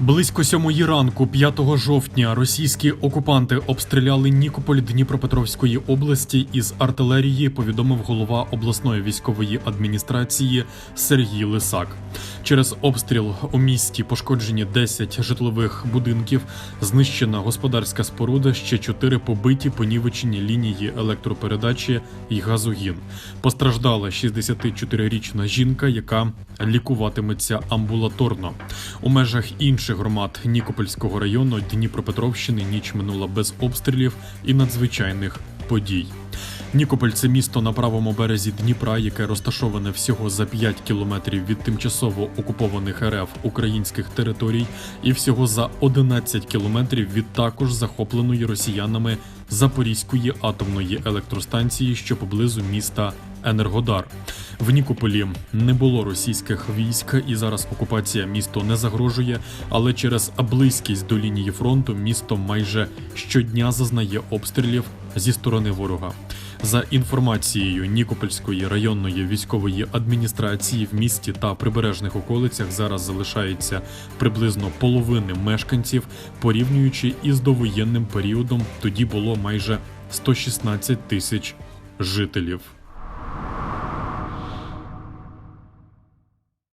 Близько сьомої ранку, 5 жовтня, російські окупанти обстріляли Нікополь Дніпропетровської області із артилерії. Повідомив голова обласної військової адміністрації Сергій Лисак. Через обстріл у місті пошкоджені 10 житлових будинків, знищена господарська споруда, ще 4 побиті понівечені лінії електропередачі і газогін. Постраждала 64-річна жінка, яка лікуватиметься амбулаторно. У межах інших громад Нікопольського району Дніпропетровщини ніч минула без обстрілів і надзвичайних подій. Нікополь це місто на правому березі Дніпра, яке розташоване всього за 5 кілометрів від тимчасово окупованих РФ українських територій, і всього за 11 кілометрів від також захопленої росіянами Запорізької атомної електростанції, що поблизу міста Енергодар. В Нікополі не було російських військ, і зараз окупація місто не загрожує, але через близькість до лінії фронту місто майже щодня зазнає обстрілів зі сторони ворога. За інформацією Нікопольської районної військової адміністрації в місті та прибережних околицях зараз залишається приблизно половини мешканців, порівнюючи із довоєнним періодом, тоді було майже 116 тисяч жителів.